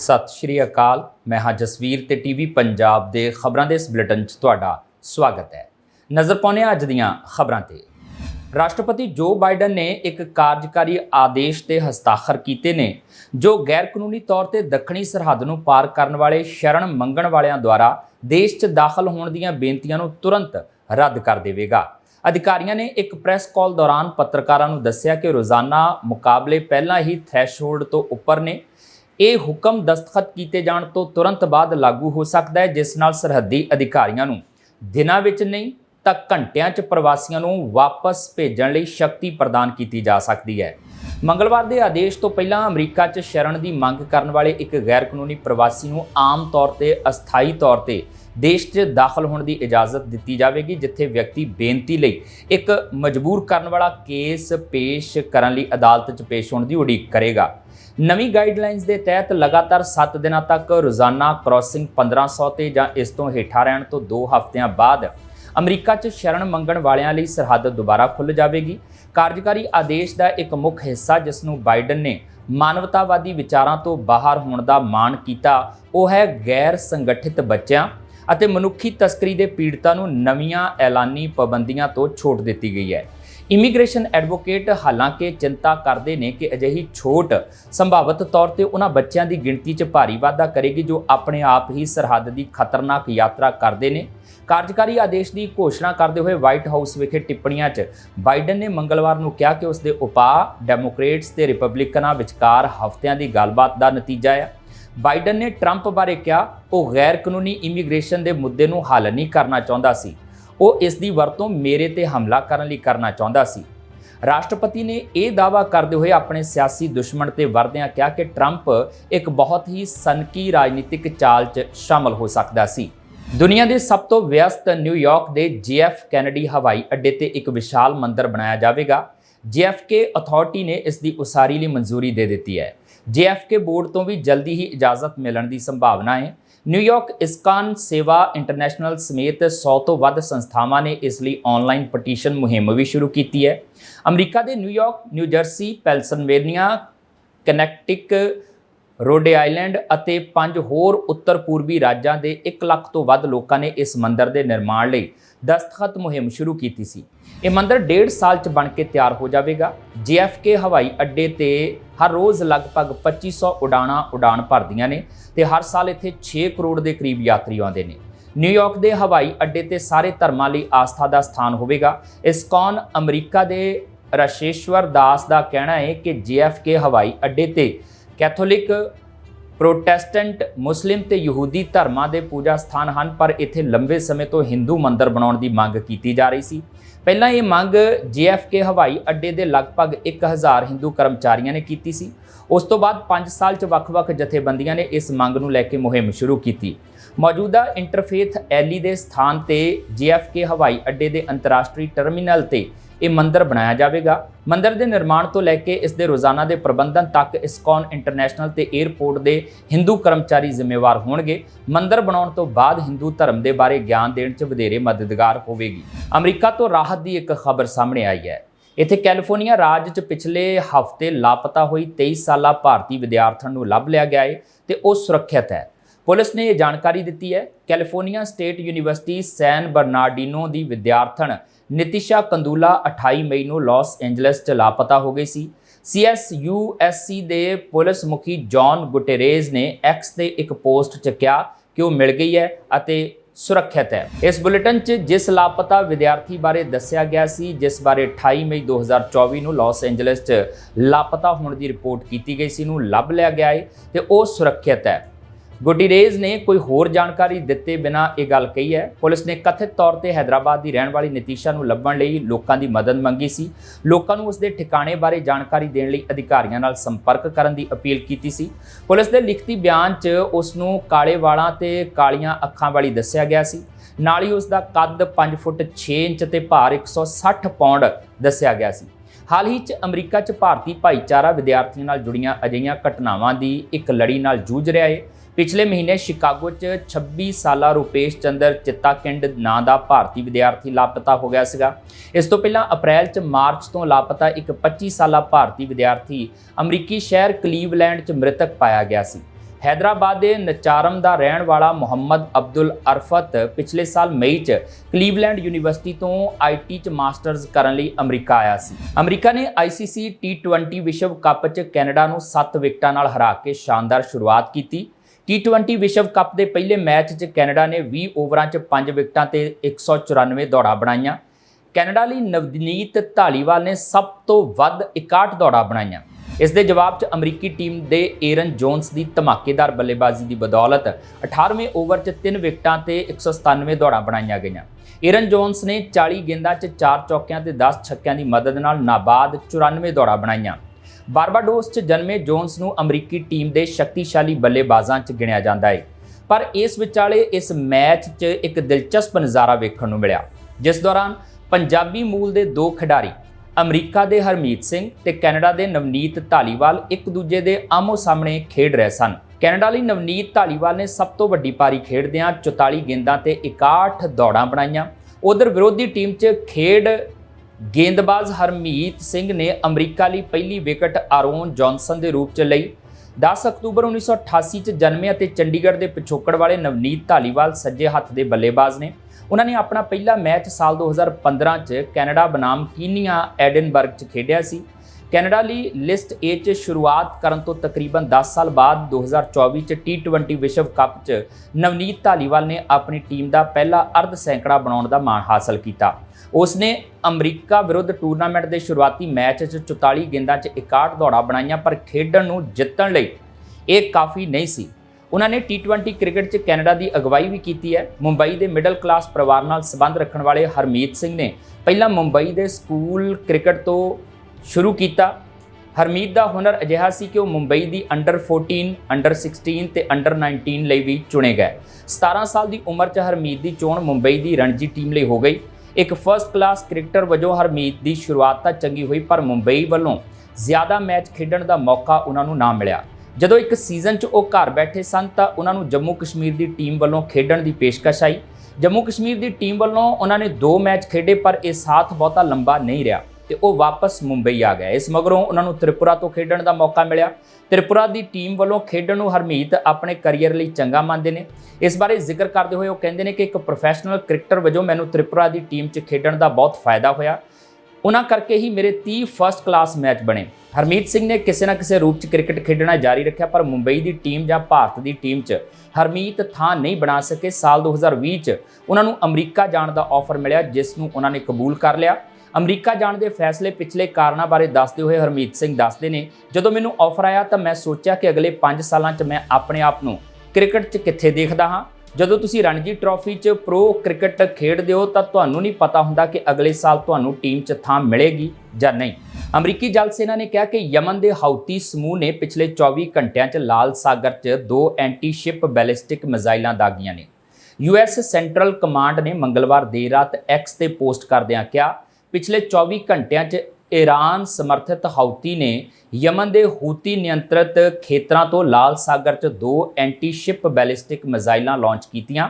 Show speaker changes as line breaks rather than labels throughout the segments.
ਸਤਿ ਸ਼੍ਰੀ ਅਕਾਲ। ਮੈਂ ਹਾਂ ਜਸਵੀਰ ਤੇ ਟੀਵੀ ਪੰਜਾਬ ਦੇ ਖਬਰਾਂ ਦੇ ਇਸ ਬੁਲੇਟਿਨ 'ਚ ਤੁਹਾਡਾ ਸਵਾਗਤ ਹੈ। ਨਜ਼ਰ ਪਾਉਂਦੇ ਹਾਂ ਅੱਜ ਦੀਆਂ ਖਬਰਾਂ ਤੇ। ਰਾਸ਼ਟਰਪਤੀ ਜੋ ਬਾਈਡਨ ਨੇ ਇੱਕ ਕਾਰਜਕਾਰੀ ਆਦੇਸ਼ ਤੇ ਹਸਤਾਖਰ ਕੀਤੇ ਨੇ, ਜੋ ਗੈਰ ਕਾਨੂੰਨੀ ਤੌਰ ਤੇ ਦੱਖਣੀ ਸਰਹੱਦ ਨੂੰ ਪਾਰ ਕਰਨ ਵਾਲੇ ਸ਼ਰਨ ਮੰਗਣ ਵਾਲਿਆਂ ਦੁਆਰਾ ਦੇਸ਼ 'ਚ ਦਾਖਲ ਹੋਣ ਦੀਆਂ ਬੇਨਤੀਆਂ ਨੂੰ ਤੁਰੰਤ ਰੱਦ ਕਰ ਦੇਵੇਗਾ। ਅਧਿਕਾਰੀਆਂ ਨੇ ਇੱਕ ਪ੍ਰੈਸ ਕਾਲ ਦੌਰਾਨ ਪੱਤਰਕਾਰਾਂ ਨੂੰ ਦੱਸਿਆ ਕਿ ਰੋਜ਼ਾਨਾ ਮੁਕਾਬਲੇ ਪਹਿਲਾਂ ਹੀ ਥ੍ਰੈਸ਼ਹੋਲਡ ਤੋਂ ਉੱਪਰ ਨੇ। ਇਹ ਹੁਕਮ ਦਸਤਖਤ ਕੀਤੇ ਜਾਣ ਤੋਂ ਤੁਰੰਤ ਬਾਅਦ ਲਾਗੂ ਹੋ ਸਕਦਾ ਹੈ, ਜਿਸ ਨਾਲ ਸਰਹੱਦੀ ਅਧਿਕਾਰੀਆਂ ਨੂੰ ਦਿਨਾਂ ਵਿੱਚ ਨਹੀਂ, ਤਾਂ ਘੰਟਿਆਂ 'ਚ ਪ੍ਰਵਾਸੀਆਂ ਨੂੰ ਵਾਪਸ ਭੇਜਣ ਲਈ ਸ਼ਕਤੀ ਪ੍ਰਦਾਨ ਕੀਤੀ ਜਾ ਸਕਦੀ ਹੈ। ਮੰਗਲਵਾਰ ਦੇ ਆਦੇਸ਼ ਤੋਂ ਪਹਿਲਾਂ ਅਮਰੀਕਾ 'ਚ ਸ਼ਰਨ ਦੀ ਮੰਗ ਕਰਨ ਵਾਲੇ ਇੱਕ ਗੈਰ ਕਾਨੂੰਨੀ ਪ੍ਰਵਾਸੀ ਨੂੰ ਆਮ ਤੌਰ ਤੇ, ਅਸਥਾਈ ਤੌਰ ਤੇ ਦੇਸ਼ 'ਚ ਦਾਖਲ ਹੋਣ ਦੀ ਇਜਾਜ਼ਤ ਦਿੱਤੀ ਜਾਵੇਗੀ, ਜਿੱਥੇ ਵਿਅਕਤੀ ਬੇਨਤੀ ਲਈ ਇੱਕ ਮਜਬੂਰ ਕਰਨ ਵਾਲਾ ਕੇਸ ਪੇਸ਼ ਕਰਨ ਲਈ ਅਦਾਲਤ 'ਚ ਪੇਸ਼ ਹੋਣ ਦੀ ਉਡੀਕ ਕਰੇਗਾ। ਨਵੀਂ ਗਾਈਡਲਾਈਨਸ ਦੇ ਤਹਿਤ ਲਗਾਤਾਰ 7 ਦਿਨਾਂ ਤੱਕ ਰੋਜ਼ਾਨਾ ਕ੍ਰਾਸਿੰਗ 1500 ਤੇ ਜਾਂ ਇਸ ਤੋਂ ਹੇਠਾਂ ਰਹਿਣ ਤੋਂ 2 ਹਫ਼ਤਿਆਂ ਬਾਅਦ ਅਮਰੀਕਾ 'ਚ ਸ਼ਰਨ ਮੰਗਣ ਵਾਲਿਆਂ ਲਈ ਸਰਹੱਦ ਦੁਬਾਰਾ ਖੁੱਲ੍ਹ ਜਾਵੇਗੀ। ਕਾਰਜਕਾਰੀ ਆਦੇਸ਼ ਦਾ ਇੱਕ ਮੁੱਖ ਹਿੱਸਾ ਜਿਸ ਨੂੰ ਬਾਈਡਨ ਨੇ ਮਾਨਵਤਾਵਾਦੀ ਵਿਚਾਰਾਂ ਤੋਂ ਬਾਹਰ ਹੋਣ ਦਾ ਮਾਣ ਕੀਤਾ, ਉਹ ਹੈ ਗੈਰ ਸੰਗਠਿਤ ਬੱਚਿਆਂ ਅਤੇ ਮਨੁੱਖੀ ਤਸਕਰੀ ਦੇ ਪੀੜਤਾਂ ਨੂੰ ਨਵੀਆਂ ਐਲਾਨੀ ਪਾਬੰਦੀਆਂ ਤੋਂ ਛੋਟ ਦਿੱਤੀ ਗਈ ਹੈ। ਇਮੀਗ੍ਰੇਸ਼ਨ ਐਡਵੋਕੇਟ ਹਾਲਾਂਕਿ ਚਿੰਤਾ ਕਰਦੇ ਨੇ ਕਿ ਅਜਿਹੀ ਛੋਟ ਸੰਭਾਵਤ ਤੌਰ ਤੇ ਉਹਨਾਂ ਬੱਚਿਆਂ ਦੀ ਗਿਣਤੀ 'ਚ ਭਾਰੀ ਵਾਧਾ ਕਰੇਗੀ, ਜੋ ਆਪਣੇ ਆਪ ਹੀ ਸਰਹੱਦ ਦੀ ਖਤਰਨਾਕ ਯਾਤਰਾ ਕਰਦੇ ਨੇ। ਕਾਰਜਕਾਰੀ ਆਦੇਸ਼ ਦੀ ਘੋਸ਼ਣਾ ਕਰਦੇ ਹੋਏ ਵਾਈਟ ਹਾਊਸ ਵਿਖੇ ਟਿੱਪਣੀਆਂ 'ਚ ਬਾਈਡਨ ਨੇ ਮੰਗਲਵਾਰ ਨੂੰ ਕਿਹਾ ਕਿ ਉਸ ਦੇ ਉਪਾਅ ਡੈਮੋਕ੍ਰੇਟਸ ਤੇ ਰਿਪਬਲਿਕਨਾਂ ਵਿਚਕਾਰ ਹਫ਼ਤਿਆਂ ਦੀ ਗੱਲਬਾਤ ਦਾ ਨਤੀਜਾ ਹੈ ਬਾਈਡਨ ਨੇ ਟਰੰਪ ਬਾਰੇ ਕਿਹਾ, ਉਹ ਗੈਰ ਕਾਨੂੰਨੀ ਇਮੀਗ੍ਰੇਸ਼ਨ ਦੇ ਮੁੱਦੇ ਨੂੰ ਹੱਲ ਨਹੀਂ ਕਰਨਾ ਚਾਹੁੰਦਾ ਸੀ। ਉਹ ਇਸ ਦੀ ਵਰਤੋਂ ਮੇਰੇ ਤੇ ਹਮਲਾ ਕਰਨ ਲਈ ਕਰਨਾ ਚਾਹੁੰਦਾ ਸੀ। ਰਾਸ਼ਟਰਪਤੀ ਨੇ ਇਹ ਦਾਅਵਾ ਕਰਦੇ ਹੋਏ ਆਪਣੇ ਸਿਆਸੀ ਦੁਸ਼ਮਣ ਤੇ ਵਰਦਿਆਂ ਕਿਹਾ ਕਿ ਟਰੰਪ ਇੱਕ ਬਹੁਤ ਹੀ ਸਨਕੀ ਰਾਜਨੀਤਿਕ ਚਾਲ 'ਚ ਸ਼ਾਮਲ ਹੋ ਸਕਦਾ ਸੀ। ਦੁਨੀਆ ਦੇ ਸਭ ਤੋਂ ਵਿਅਸਤ ਨਿਊਯਾਰਕ ਦੇ ਜੀਐਫ ਕੈਨੇਡੀ ਹਵਾਈ ਅੱਡੇ ਤੇ ਇੱਕ ਵਿਸ਼ਾਲ ਮੰਦਰ ਬਣਾਇਆ ਜਾਵੇਗਾ। ਜੀਐਫਕੇ ਅਥਾਰਟੀ ਨੇ ਇਸ ਦੀ ਉਸਾਰੀ ਲਈ ਮਨਜ਼ੂਰੀ ਦੇ ਦਿੱਤੀ ਹੈ। ਜੀਐਫਕੇ ਬੋਰਡ ਤੋਂ ਵੀ ਜਲਦੀ ਹੀ ਇਜਾਜ਼ਤ ਮਿਲਣ ਦੀ ਸੰਭਾਵਨਾ ਹੈ। ਨਿਊਯਾਰਕ ਇਸਕਾਨ ਸੇਵਾ ਇੰਟਰਨੈਸ਼ਨਲ ਸਮੇਤ 100 ਤੋਂ ਵੱਧ ਸੰਸਥਾਵਾਂ ਨੇ ਇਸ ਲਈ ਆਨਲਾਈਨ ਪਟੀਸ਼ਨ ਮੁਹਿੰਮ ਵੀ ਸ਼ੁਰੂ ਕੀਤੀ ਹੈ। ਅਮਰੀਕਾ ਦੇ New York New Jersey Pennsylvania Connecticut Rhode Island ਅਤੇ ਪੰਜ ਹੋਰ ਉੱਤਰ ਪੂਰਬੀ ਰਾਜਾਂ ਦੇ 1 ਲੱਖ ਤੋਂ ਵੱਧ ਲੋਕਾਂ ਨੇ ਇਸ ਮੰਦਰ ਦੇ ਨਿਰਮਾਣ ਲਈ ਦਸਤਖਤ ਮੁਹਿੰਮ ਸ਼ੁਰੂ ਕੀਤੀ ਸੀ। ਇਹ ਮੰਦਰ ਡੇਢ ਸਾਲ ਚ ਬਣ ਕੇ ਤਿਆਰ ਹੋ ਜਾਵੇਗਾ। JFK ਹਵਾਈ ਅੱਡੇ ਤੇ ਹਰ ਰੋਜ਼ ਲਗਭਗ 2500 ਉਡਾਣਾਂ ਉਡਾਣ ਭਰਦੀਆਂ ਨੇ ਤੇ ਹਰ ਸਾਲ ਇੱਥੇ 6 ਕਰੋੜ ਦੇ ਕਰੀਬ ਯਾਤਰੀ ਆਉਂਦੇ ਨੇ। ਨਿਊਯਾਰਕ ਦੇ ਹਵਾਈ ਅੱਡੇ ਤੇ ਸਾਰੇ ਧਰਮਾਂ ਲਈ ਆਸਥਾ ਦਾ ਸਥਾਨ ਹੋਵੇਗਾ। ਇਸਕੌਨ ਅਮਰੀਕਾ ਦੇ ਰਸ਼ੇਸ਼ਵਰ ਦਾਸ ਦਾ ਕਹਿਣਾ ਹੈ ਕਿ JFK ਹਵਾਈ ਅੱਡੇ ਤੇ ਕੈਥੋਲਿਕ ਪ੍ਰੋਟੈਸਟੈਂਟ, ਮੁਸਲਿਮ ਤੇ ਯਹੂਦੀ ਧਰਮਾਂ ਦੇ ਪੂਜਾ ਸਥਾਨ ਹਨ, ਪਰ ਇੱਥੇ ਲੰਬੇ ਸਮੇਂ ਤੋਂ ਹਿੰਦੂ ਮੰਦਰ ਬਣਾਉਣ ਦੀ ਮੰਗ ਕੀਤੀ ਜਾ ਰਹੀ ਸੀ। ਪਹਿਲਾਂ ਇਹ ਮੰਗ JFK ਹਵਾਈ ਅੱਡੇ ਦੇ ਲਗਭਗ 1000 ਹਿੰਦੂ ਕਰਮਚਾਰੀਆਂ ਨੇ ਕੀਤੀ ਸੀ। ਉਸ ਤੋਂ ਬਾਅਦ 5 ਸਾਲ 'ਚ ਵੱਖ-ਵੱਖ ਜਥੇਬੰਦੀਆਂ ਨੇ ਇਸ ਮੰਗ ਨੂੰ ਲੈ ਕੇ ਮੁਹਿੰਮ ਸ਼ੁਰੂ ਕੀਤੀ। ਮੌਜੂਦਾ ਇੰਟਰਫੇਥ ਐਲੀ ਦੇ ਸਥਾਨ ਤੇ JFK ਹਵਾਈ ਅੱਡੇ ਦੇ ਅੰਤਰਰਾਸ਼ਟਰੀ ਟਰਮੀਨਲ ਤੇ ਇਹ ਮੰਦਿਰ ਬਣਾਇਆ ਜਾਵੇਗਾ। ਮੰਦਿਰ ਦੇ ਨਿਰਮਾਣ ਤੋਂ ਲੈ ਕੇ ਇਸ ਦੇ ਰੋਜ਼ਾਨਾ ਦੇ ਪ੍ਰਬੰਧਨ ਤੱਕ ਇਸਕੌਨ ਇੰਟਰਨੈਸ਼ਨਲ ਤੇ 에ਅਰਪੋਰਟ ਦੇ ਹਿੰਦੂ ਕਰਮਚਾਰੀ ਜ਼ਿੰਮੇਵਾਰ ਹੋਣਗੇ। ਮੰਦਿਰ ਬਣਾਉਣ ਤੋਂ ਬਾਅਦ ਹਿੰਦੂ ਧਰਮ ਦੇ ਬਾਰੇ ਗਿਆਨ ਦੇਣ 'ਚ ਵਧੇਰੇ ਮਦਦਗਾਰ ਹੋਵੇਗੀ। ਅਮਰੀਕਾ ਤੋਂ ਰਾਹਤ ਦੀ ਇੱਕ ਖਬਰ ਸਾਹਮਣੇ ਆਈ ਹੈ। ਇੱਥੇ ਕੈਲੀਫੋਰਨੀਆ ਰਾਜ 'ਚ ਪਿਛਲੇ ਹਫ਼ਤੇ ਲਾਪਤਾ ਹੋਈ 23 ਸਾਲਾ ਭਾਰਤੀ ਵਿਦਿਆਰਥਣ ਨੂੰ ਲੱਭ ਲਿਆ ਗਿਆ ਹੈ ਤੇ ਉਹ ਸੁਰੱਖਿਅਤ ਹੈ। ਪੁਲਿਸ ਨੇ ਇਹ ਜਾਣਕਾਰੀ ਦਿੱਤੀ ਹੈ, California state university San Bernardino ਦੀ ਵਿਦਿਆਰਥਣ ਨਿਤਿਸ਼ਾ ਕੰਦੂਲਾ 28 ਮਈ ਨੂੰ ਲਾਸ ਐਂਜਲਸ 'ਚ ਲਾਪਤਾ ਹੋ ਗਈ ਸੀ। ਸੀਐਸਯੂਐਸਸੀ ਦੇ ਪੁਲਿਸ ਮੁਖੀ ਜੌਨ ਗੁਟੇਰੇਜ਼ ਨੇ ਐਕਸ ਤੇ ਇੱਕ ਪੋਸਟ 'ਚ ਕਿਹਾ ਕਿ ਉਹ ਮਿਲ ਗਈ ਹੈ ਅਤੇ ਸੁਰੱਖਿਅਤ ਹੈ। ਇਸ ਬੁਲੇਟਿਨ 'ਚ ਜਿਸ ਲਾਪਤਾ ਵਿਦਿਆਰਥੀ ਬਾਰੇ ਦੱਸਿਆ ਗਿਆ ਸੀ, ਜਿਸ ਬਾਰੇ 28 ਮਈ 2024 ਨੂੰ ਲਾਸ ਐਂਜਲਸ 'ਚ ਲਾਪਤਾ ਹੋਣ ਦੀ ਰਿਪੋਰਟ ਕੀਤੀ ਗਈ ਸੀ ਨੂੰ ਲੱਭ ਲਿਆ ਗਿਆ ਹੈ ਤੇ ਉਹ ਸੁਰੱਖਿਅਤ ਹੈ। ਗੁਟੀਰੇਜ਼ ਨੇ ਕੋਈ ਹੋਰ ਜਾਣਕਾਰੀ ਦਿੱਤੇ ਬਿਨਾ ਇਹ ਗੱਲ ਕਹੀ ਹੈ। ਪੁਲਿਸ ਨੇ ਕਥਿਤ ਤੌਰ ਤੇ ਹైదరాబాద్ ਦੀ ਰਹਿਣ ਵਾਲੀ ਨਤੀਸ਼ਾ ਨੂੰ ਲੱਭਣ ਲਈ ਲੋਕਾਂ ਦੀ ਮਦਦ ਮੰਗੀ ਸੀ। ਲੋਕਾਂ ਨੂੰ ਉਸ ਦੇ ਠਿਕਾਣੇ ਬਾਰੇ ਜਾਣਕਾਰੀ ਦੇਣ ਲਈ ਅਧਿਕਾਰੀਆਂ ਨਾਲ ਸੰਪਰਕ ਕਰਨ ਦੀ ਅਪੀਲ ਕੀਤੀ ਸੀ। ਪੁਲਿਸ ਦੇ ਲਿਖਤੀ ਬਿਆਨ 'ਚ ਉਸ ਨੂੰ ਕਾਲੇ ਵਾਲਾਂ ਤੇ ਕਾਲੀਆਂ ਅੱਖਾਂ ਵਾਲੀ ਦੱਸਿਆ ਗਿਆ ਸੀ। ਨਾਲ ਹੀ ਉਸ ਦਾ ਕੱਦ 5 ਫੁੱਟ 6 ਇੰਚ ਤੇ ਭਾਰ 160 ਪਾਉਂਡ ਦੱਸਿਆ ਗਿਆ ਸੀ। ਹਾਲ ਹੀ 'ਚ ਅਮਰੀਕਾ 'ਚ ਭਾਰਤੀ ਭਾਈਚਾਰਾ ਵਿਦਿਆਰਥੀਆਂ ਨਾਲ ਜੁੜੀਆਂ ਅਜਿਹੀਆਂ ਘਟਨਾਵਾਂ ਦੀ ਇੱਕ ਲੜੀ ਨਾਲ ਜੂਝ ਰਿਹਾ ਏ। ਪਿਛਲੇ ਮਹੀਨੇ ਸ਼ਿਕਾਗੋ 'ਚ 26 ਸਾਲਾ ਰੂਪੇਸ਼ ਚੰਦਰ ਚਿੱਤਾਕਿੰਡ ਨਾਂ ਦਾ ਭਾਰਤੀ ਵਿਦਿਆਰਥੀ ਲਾਪਤਾ ਹੋ ਗਿਆ ਸੀਗਾ। ਇਸ ਤੋਂ ਪਹਿਲਾਂ ਅਪ੍ਰੈਲ 'ਚ ਮਾਰਚ ਤੋਂ ਲਾਪਤਾ ਇੱਕ 25 ਸਾਲਾ ਭਾਰਤੀ ਵਿਦਿਆਰਥੀ ਅਮਰੀਕੀ ਸ਼ਹਿਰ ਕਲੀਵਲੈਂਡ 'ਚ ਮ੍ਰਿਤਕ ਪਾਇਆ ਗਿਆ ਸੀ। ਹੈਦਰਾਬਾਦ ਦੇ ਨਚਾਰਮ ਦਾ ਰਹਿਣ ਵਾਲਾ ਮੁਹੰਮਦ ਅਬਦੁਲ ਅਰਫਤ ਪਿਛਲੇ ਸਾਲ ਮਈ 'ਚ ਕਲੀਵਲੈਂਡ ਯੂਨੀਵਰਸਿਟੀ ਤੋਂ ਆਈਟੀ 'ਚ ਮਾਸਟਰਜ਼ ਕਰਨ ਲਈ ਅਮਰੀਕਾ ਆਇਆ ਸੀ। ਅਮਰੀਕਾ ਨੇ ICC T20 ਵਿਸ਼ਵ ਕੱਪ 'ਚ ਕੈਨੇਡਾ ਨੂੰ 7 ਵਿਕਟਾਂ ਨਾਲ ਹਰਾ ਕੇ ਸ਼ਾਨਦਾਰ ਸ਼ੁਰੂਆਤ ਕੀਤੀ। T20 ਵਿਸ਼ਵ ਕੱਪ ਦੇ ਪਹਿਲੇ ਮੈਚ 'ਚ ਕੈਨੇਡਾ ਨੇ 20 ਓਵਰਾਂ 'ਚ 5 ਵਿਕਟਾਂ ਤੇ 194 ਦੌੜਾਂ ਬਣਾਈਆਂ। ਕੈਨੇਡਾ ਲਈ ਨਵਨੀਤ ਢਾਲੀਵਾਲ ਨੇ ਸਭ ਤੋਂ ਵੱਧ 61 ਦੌੜਾਂ ਬਣਾਈਆਂ। ਇਸ ਦੇ ਜਵਾਬ 'ਚ ਅਮਰੀਕੀ ਟੀਮ ਦੇ ਏਰਨ ਜੋਨਸ ਦੀ ਧਮਾਕੇਦਾਰ ਬੱਲੇਬਾਜ਼ੀ ਦੀ ਬਦੌਲਤ 18ਵੇਂ ਓਵਰ 'ਚ 3 ਵਿਕਟਾਂ ਤੇ 197 ਦੌੜਾਂ ਬਣਾਈਆਂ ਗਈਆਂ। ਏਰਨ ਜੋਨਸ ਨੇ 40 ਗੇਂਦਾਂ 'ਚ 4 ਚੌਕਿਆਂ ਤੇ 10 ਛੱਕਿਆਂ ਦੀ ਮਦਦ ਨਾਲ ਨਾਬਾਦ 94 ਦੌੜਾਂ ਬਣਾਈਆਂ। ਬਾਰਬਾਡੋਸ 'ਚ ਜਨਮੇ ਜੋਨਸ ਨੂੰ ਅਮਰੀਕੀ ਟੀਮ ਦੇ ਸ਼ਕਤੀਸ਼ਾਲੀ ਬੱਲੇਬਾਜ਼ਾਂ 'ਚ ਗਿਣਿਆ ਜਾਂਦਾ ਹੈ ਪਰ ਇਸ ਵਿਚਾਲੇ ਇਸ ਮੈਚ 'ਚ ਇੱਕ ਦਿਲਚਸਪ ਨਜ਼ਾਰਾ ਵੇਖਣ ਨੂੰ ਮਿਲਿਆ। ਜਿਸ ਦੌਰਾਨ ਪੰਜਾਬੀ ਮੂਲ ਦੇ ਦੋ ਖਿਡਾਰੀ, ਅਮਰੀਕਾ ਦੇ ਹਰਮੀਤ ਸਿੰਘ ਤੇ ਕੈਨੇਡਾ ਦੇ ਨਵਨੀਤ ਢਾਲੀਵਾਲ ਇੱਕ ਦੂਜੇ ਦੇ ਆਮੋ ਸਾਹਮਣੇ ਖੇਡ ਰਹੇ ਸਨ। ਕੈਨੇਡਾ ਲਈ ਨਵਨੀਤ ਢਾਲੀਵਾਲ ਨੇ ਸਭ ਤੋਂ ਵੱਡੀ ਪਾਰੀ ਖੇਡਦਿਆਂ 44 ਗੇਂਦਾਂ ਤੇ 61 ਦੌੜਾਂ ਬਣਾਈਆਂ। ਉਧਰ ਵਿਰੋਧੀ ਟੀਮ 'ਚ ਖੇਡ ਗੇਂਦਬਾਜ਼ ਹਰਮੀਤ ਸਿੰਘ ਨੇ ਅਮਰੀਕਾ ਲਈ ਪਹਿਲੀ ਵਿਕਟ ਆਰੋਨ ਜੌਨਸਨ ਦੇ ਰੂਪ 'ਚ ਲਈ। 10 ਅਕਤੂਬਰ 1988 'ਚ ਜਨਮੇ ਅਤੇ ਚੰਡੀਗੜ੍ਹ ਦੇ ਪਿਛੋਕੜ ਵਾਲੇ ਨਵਨੀਤ ਧਾਲੀਵਾਲ ਸੱਜੇ ਹੱਥ ਦੇ ਬੱਲੇਬਾਜ਼ ਨੇ। ਉਹਨਾਂ ਨੇ ਆਪਣਾ ਪਹਿਲਾ ਮੈਚ ਸਾਲ 2015 'ਚ ਕੈਨੇਡਾ ਬਨਾਮ ਕੀਨੀਆ ਐਡਨਬਰਗ 'ਚ ਖੇਡਿਆ ਸੀ। ਕੈਨੇਡਾ ਲਈ ਲਿਸਟ ਏ 'ਚ ਸ਼ੁਰੂਆਤ ਕਰਨ ਤੋਂ ਤਕਰੀਬਨ 10 ਸਾਲ ਬਾਅਦ 2024 'ਚ T20 ਵਿਸ਼ਵ ਕੱਪ 'ਚ ਨਵਨੀਤ ਧਾਲੀਵਾਲ ਨੇ ਆਪਣੀ ਟੀਮ ਦਾ ਪਹਿਲਾ ਅਰਧ ਸੈਂਕੜਾ ਬਣਾਉਣ ਦਾ ਮਾਣ ਹਾਸਲ ਕੀਤਾ। ਉਸ ਨੇ ਅਮਰੀਕਾ ਵਿਰੁੱਧ ਟੂਰਨਾਮੈਂਟ ਦੇ ਸ਼ੁਰੂਆਤੀ ਮੈਚ 'ਚ 44 ਗੇਂਦਾਂ 'ਚ 61 ਦੌੜਾਂ ਬਣਾਈਆਂ, ਪਰ ਖੇਡਣ ਨੂੰ ਜਿੱਤਣ ਲਈ ਇਹ ਕਾਫੀ ਨਹੀਂ ਸੀ। ਉਹਨਾਂ ਨੇ T20 ਕ੍ਰਿਕਟ 'ਚ ਕੈਨੇਡਾ ਦੀ ਅਗਵਾਈ ਵੀ ਕੀਤੀ ਹੈ। ਮੁੰਬਈ ਦੇ ਮਿਡਲ ਕਲਾਸ ਪਰਿਵਾਰ ਨਾਲ ਸੰਬੰਧ ਰੱਖਣ ਵਾਲੇ ਹਰਮੀਤ ਸਿੰਘ ਨੇ ਪਹਿਲਾਂ ਮੁੰਬਈ ਦੇ ਸਕੂਲ ਕ੍ਰਿਕਟ ਤੋਂ ਸ਼ੁਰੂ ਕੀਤਾ। ਹਰਮੀਤ ਦਾ ਹੁਨਰ ਅਜਿਹਾ ਸੀ ਕਿ ਉਹ ਮੁੰਬਈ ਦੀ ਅੰਡਰ 14 ਅੰਡਰ 16 ਤੇ ਅੰਡਰ 19 ਲਈ ਵੀ ਚੁਣੇ ਗਏ। 17 ਸਾਲ ਦੀ ਉਮਰ 'ਚ ਹਰਮੀਤ ਦੀ ਚੋਣ ਮੁੰਬਈ ਦੀ ਰਣਜੀ ਟੀਮ ਲਈ ਹੋ ਗਈ। ਇੱਕ ਫਰਸਟ ਕਲਾਸ ਕ੍ਰਿਕਟਰ ਵਜੋਂ ਹਰਮੀਤ ਦੀ ਸ਼ੁਰੂਆਤ ਤਾਂ ਚੰਗੀ ਹੋਈ, ਪਰ ਮੁੰਬਈ ਵੱਲੋਂ ਜ਼ਿਆਦਾ ਮੈਚ ਖੇਡਣ ਦਾ ਮੌਕਾ ਉਹਨਾਂ ਨੂੰ ਨਾ ਮਿਲਿਆ। ਜਦੋਂ ਇੱਕ ਸੀਜ਼ਨ 'ਚ ਉਹ ਘਰ ਬੈਠੇ ਸਨ, ਤਾਂ ਉਹਨਾਂ ਨੂੰ ਜੰਮੂ ਕਸ਼ਮੀਰ ਦੀ ਟੀਮ ਵੱਲੋਂ ਖੇਡਣ ਦੀ ਪੇਸ਼ਕਸ਼ ਆਈ। ਜੰਮੂ ਕਸ਼ਮੀਰ ਦੀ ਟੀਮ ਵੱਲੋਂ ਉਹਨਾਂ ਨੇ ਦੋ ਮੈਚ ਖੇਡੇ, ਪਰ ਇਹ ਸਾਥ ਬਹੁਤਾ ਲੰਬਾ ਨਹੀਂ ਰਿਹਾ। ਤੇ ਉਹ ਵਾਪਸ ਮੁੰਬਈ ਆ ਗਏ ਇਸ ਮਗਰੋਂ ਉਹਨਾਂ ਨੂੰ ਤ੍ਰਿਪੁਰਾ ਤੋਂ ਖੇਡਣ ਦਾ ਮੌਕਾ ਮਿਲਿਆ। ਤ੍ਰਿਪੁਰਾ ਦੀ ਟੀਮ ਵੱਲੋਂ ਖੇਡਣ ਨੂੰ ਹਰਮੀਤ ਆਪਣੇ ਕੈਰੀਅਰ ਲਈ ਚੰਗਾ ਮੰਨਦੇ ਨੇ। ਇਸ ਬਾਰੇ ਜ਼ਿਕਰ ਕਰਦੇ ਹੋਏ ਉਹ ਕਹਿੰਦੇ ਨੇ ਕਿ ਇੱਕ ਪ੍ਰੋਫੈਸ਼ਨਲ ਕ੍ਰਿਕਟਰ ਵਜੋਂ ਮੈਨੂੰ ਤ੍ਰਿਪੁਰਾ ਦੀ ਟੀਮ 'ਚ ਖੇਡਣ ਦਾ ਬਹੁਤ ਫਾਇਦਾ ਹੋਇਆ। ਉਹਨਾਂ ਕਰਕੇ ਹੀ ਮੇਰੇ 30 ਫਸਟ ਕਲਾਸ ਮੈਚ ਬਣੇ। ਹਰਮੀਤ ਸਿੰਘ ਨੇ ਕਿਸੇ ਨਾ ਕਿਸੇ ਰੂਪ 'ਚ ਕ੍ਰਿਕਟ ਖੇਡਣਾ ਜਾਰੀ ਰੱਖਿਆ, ਪਰ ਮੁੰਬਈ ਦੀ ਟੀਮ ਜਾਂ ਭਾਰਤ ਦੀ ਟੀਮ 'ਚ ਹਰਮੀਤ ਥਾਂ ਨਹੀਂ ਬਣਾ ਸਕੇ। ਸਾਲ 2020 'ਚ ਉਹਨਾਂ ਨੂੰ ਅਮਰੀਕਾ ਜਾਣ ਦਾ ਆਫਰ ਮਿਲਿਆ, ਜਿਸ ਨੂੰ ਉਹਨਾਂ ਨੇ ਕਬੂਲ ਕਰ ਲਿਆ। ਅਮਰੀਕਾ ਜਾਣ ਦੇ ਫੈਸਲੇ ਪਿਛਲੇ ਕਾਰਨਾਂ ਬਾਰੇ ਦੱਸਦੇ ਹੋਏ ਹਰਮੀਤ ਸਿੰਘ ਦੱਸਦੇ ਨੇ, ਜਦੋਂ ਮੈਨੂੰ ਆਫਰ ਆਇਆ ਤਾਂ ਮੈਂ ਸੋਚਿਆ ਕਿ ਅਗਲੇ 5 ਸਾਲਾਂ 'ਚ ਮੈਂ ਆਪਣੇ ਆਪ ਨੂੰ ਕ੍ਰਿਕਟ 'ਚ ਕਿੱਥੇ ਦੇਖਦਾ ਹਾਂ? ਜਦੋਂ ਤੁਸੀਂ ਰਣਜੀ ਟਰਾਫੀ 'ਚ ਪ੍ਰੋ ਕ੍ਰਿਕਟ ਖੇਡਦੇ ਹੋ ਤਾਂ ਤੁਹਾਨੂੰ ਨਹੀਂ ਪਤਾ ਹੁੰਦਾ ਕਿ ਅਗਲੇ ਸਾਲ ਤੁਹਾਨੂੰ ਟੀਮ 'ਚ ਥਾਂ ਮਿਲੇਗੀ ਜਾਂ ਨਹੀਂ? ਅਮਰੀਕੀ ਜਲ ਸੈਨਾ ਨੇ ਕਿਹਾ ਕਿ ਯਮਨ ਦੇ ਹਾਊਤੀ ਸਮੂਹ ਨੇ ਪਿਛਲੇ 24 ਘੰਟਿਆਂ 'ਚ ਲਾਲ ਸਾਗਰ 'ਚ ਦੋ ਐਂਟੀ ਸ਼ਿਪ ਬੈਲਿਸਟਿਕ ਮਿਜ਼ਾਈਲਾਂ ਦਾਗੀਆਂ ਨੇ। ਯੂਐਸ ਸੈਂਟਰਲ ਕਮਾਂਡ ਨੇ ਮੰਗਲਵਾਰ ਦੇਰ ਰਾਤ ਐਕਸ ਤੇ ਪੋਸਟ ਕਰਦਿਆਂ ਕਿਹਾ ਪਿਛਲੇ 24 ਘੰਟਿਆਂ 'ਚ ਈਰਾਨ ਸਮਰਥਿਤ ਹਾਊਤੀ ਨੇ ਯਮਨ ਦੇ ਹੂਤੀ ਨਿਯੰਤਰਿਤ ਖੇਤਰਾਂ ਤੋਂ ਲਾਲ ਸਾਗਰ 'ਚ ਦੋ ਐਂਟੀ ਸ਼ਿਪ ਬੈਲਿਸਟਿਕ ਮਿਜ਼ਾਈਲਾਂ ਲਾਂਚ ਕੀਤੀਆਂ।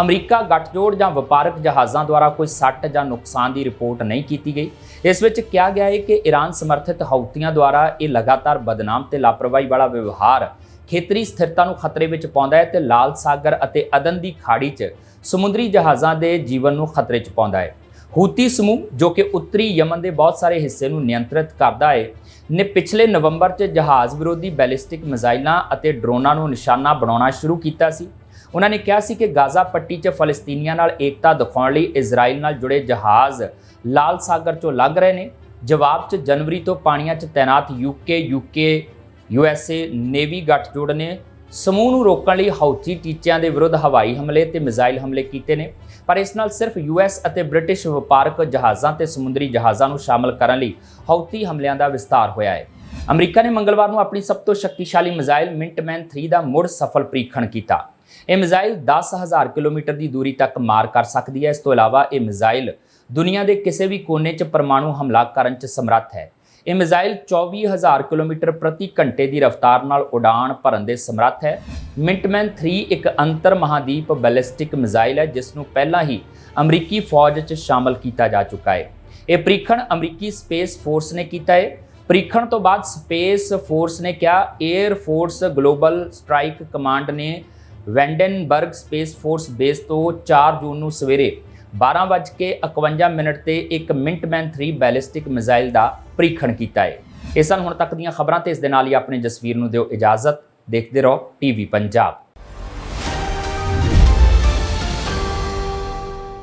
ਅਮਰੀਕਾ ਗੱਠਜੋੜ ਜਾਂ ਵਪਾਰਕ ਜਹਾਜ਼ਾਂ ਦੁਆਰਾ ਕੋਈ ਸੱਟ ਜਾਂ ਨੁਕਸਾਨ ਦੀ ਰਿਪੋਰਟ ਨਹੀਂ ਕੀਤੀ ਗਈ। ਇਸ ਵਿੱਚ ਕਿਹਾ ਗਿਆ ਹੈ ਕਿ ਈਰਾਨ ਸਮਰਥਿਤ ਹਾਊਤੀਆਂ ਦੁਆਰਾ ਇਹ ਲਗਾਤਾਰ ਬਦਨਾਮ ਤੇ ਲਾਪਰਵਾਹੀ ਵਾਲਾ ਵਿਵਹਾਰ ਖੇਤਰੀ ਸਥਿਰਤਾ ਨੂੰ ਖਤਰੇ ਵਿੱਚ ਪਾਉਂਦਾ ਹੈ ਤੇ ਲਾਲ ਸਾਗਰ ਅਤੇ ਅਦਨ ਦੀ ਖਾੜੀ 'ਚ ਸਮੁੰਦਰੀ ਜਹਾਜ਼ਾਂ ਦੇ ਜੀਵਨ ਨੂੰ ਖਤਰੇ 'ਚ ਪਾਉਂਦਾ ਹੈ। ਹੂਤੀ ਸਮੂਹ, ਜੋ ਕਿ ਉੱਤਰੀ ਯਮਨ ਦੇ ਬਹੁਤ ਸਾਰੇ ਹਿੱਸੇ ਨੂੰ ਨਿਯੰਤਰਿਤ ਕਰਦਾ ਹੈ ਨੇ ਪਿਛਲੇ ਨਵੰਬਰ 'ਚ ਜਹਾਜ਼ ਵਿਰੋਧੀ ਬੈਲਿਸਟਿਕ ਮਿਜ਼ਾਈਲਾਂ ਅਤੇ ਡਰੋਨਾਂ ਨੂੰ ਨਿਸ਼ਾਨਾ ਬਣਾਉਣਾ ਸ਼ੁਰੂ ਕੀਤਾ ਸੀ। ਉਹਨਾਂ ਨੇ ਕਿਹਾ ਸੀ ਕਿ ਗਾਜ਼ਾ ਪੱਟੀ 'ਚ ਫਲਸਤੀਨੀਆਂ ਨਾਲ ਏਕਤਾ ਦਿਖਾਉਣ ਲਈ ਇਜ਼ਰਾਈਲ ਨਾਲ ਜੁੜੇ ਜਹਾਜ਼ ਲਾਲ ਸਾਗਰ 'ਚੋਂ ਲੰਘ ਰਹੇ ਨੇ। ਜਵਾਬ 'ਚ ਜਨਵਰੀ ਤੋਂ ਪਾਣੀਆਂ 'ਚ ਤੈਨਾਤ ਯੂਕੇ ਯੂਕੇ ਯੂਐਸਏ ਨੇਵੀ ਗੱਠਜੋੜ ਨੇ ਸਮੂਹ ਨੂੰ ਰੋਕਣ ਲਈ ਹੌਥੀ ਟੀਚਿਆਂ ਦੇ ਵਿਰੁੱਧ ਹਵਾਈ ਹਮਲੇ ਤੇ ਮਿਜ਼ਾਈਲ ਹਮਲੇ ਕੀਤੇ ਨੇ। ਪਰ ਇਸ ਨਾਲ ਸਿਰਫ ਯੂਐਸ ਅਤੇ ਬ੍ਰਿਟਿਸ਼ ਵਪਾਰਕ ਜਹਾਜ਼ਾਂ ਤੇ ਸਮੁੰਦਰੀ ਜਹਾਜ਼ਾਂ ਨੂੰ ਸ਼ਾਮਲ ਕਰਨ ਲਈ ਹੌਥੀ ਹਮਲਿਆਂ ਦਾ ਵਿਸਤਾਰ ਹੋਇਆ ਹੈ। ਅਮਰੀਕਾ ਨੇ ਮੰਗਲਵਾਰ ਨੂੰ ਆਪਣੀ ਸਭ ਤੋਂ ਸ਼ਕਤੀਸ਼ਾਲੀ ਮਿਜ਼ਾਈਲ ਮਿੰਟਮੈਨ 3 ਦਾ ਮੁੜ ਸਫਲ ਪ੍ਰੀਖਣ ਕੀਤਾ। ਇਹ ਮਿਜ਼ਾਈਲ 10000 ਕਿਲੋਮੀਟਰ ਦੀ ਦੂਰੀ ਤੱਕ ਮਾਰ ਕਰ ਸਕਦੀ ਹੈ। ਇਸ ਤੋਂ ਇਲਾਵਾ ਇਹ ਮਿਜ਼ਾਈਲ ਦੁਨੀਆ ਦੇ ਕਿਸੇ ਵੀ ਕੋਨੇ 'ਚ ਪਰਮਾਣੂ ਹਮਲਾ ਕਰਨ 'ਚ ਸਮਰੱਥ ਹੈ। ਇਹ ਮਿਜ਼ਾਈਲ 24000 ਕਿਲੋਮੀਟਰ ਪ੍ਰਤੀ ਘੰਟੇ ਦੀ ਰਫ਼ਤਾਰ ਨਾਲ ਉਡਾਨ ਭਰਨ ਦੇ ਸਮਰੱਥ ਹੈ। ਮਿੰਟਮੈਨ 3 ਇੱਕ ਅੰਤਰ ਮਹਾਦੀਪ ਬੈਲਿਸਟਿਕ ਮਿਜ਼ਾਈਲ ਹੈ, ਜਿਸ ਨੂੰ ਪਹਿਲਾਂ ਹੀ ਅਮਰੀਕੀ ਫੌਜ 'ਚ ਸ਼ਾਮਲ ਕੀਤਾ ਜਾ ਚੁੱਕਾ ਹੈ। ਇਹ ਪ੍ਰੀਖਣ ਅਮਰੀਕੀ ਸਪੇਸ ਫੋਰਸ ਨੇ ਕੀਤਾ ਹੈ। ਪ੍ਰੀਖਣ ਤੋਂ ਬਾਅਦ ਸਪੇਸ ਫੋਰਸ ਨੇ ਕਿਹਾ air force global strike command ਨੇ ਵੈਂਡਨਬਰਗ ਸਪੇਸ ਫੋਰਸ ਬੇਸ ਤੋਂ 4 ਜੂਨ ਨੂੰ ਸਵੇਰੇ 12:51 ਮਿੰਟ ਤੇ ਇੱਕ ਮਿੰਟਮੈਨ 3 ਬੈਲਿਸਟਿਕ ਮਿਜ਼ਾਈਲ ਦਾ ਪ੍ਰੀਖਣ ਕੀਤਾ ਹੈ। ਇਹ ਸਨ ਹੁਣ ਤੱਕ ਦੀਆਂ ਖਬਰਾਂ ਤੇ ਇਸ ਦੇ ਨਾਲ ਹੀ ਆਪਣੇ ਜਸਵੀਰ ਨੂੰ ਦਿਓ ਇਜਾਜ਼ਤ। ਦੇਖਦੇ ਰਹੋ ਟੀਵੀ ਪੰਜਾਬ।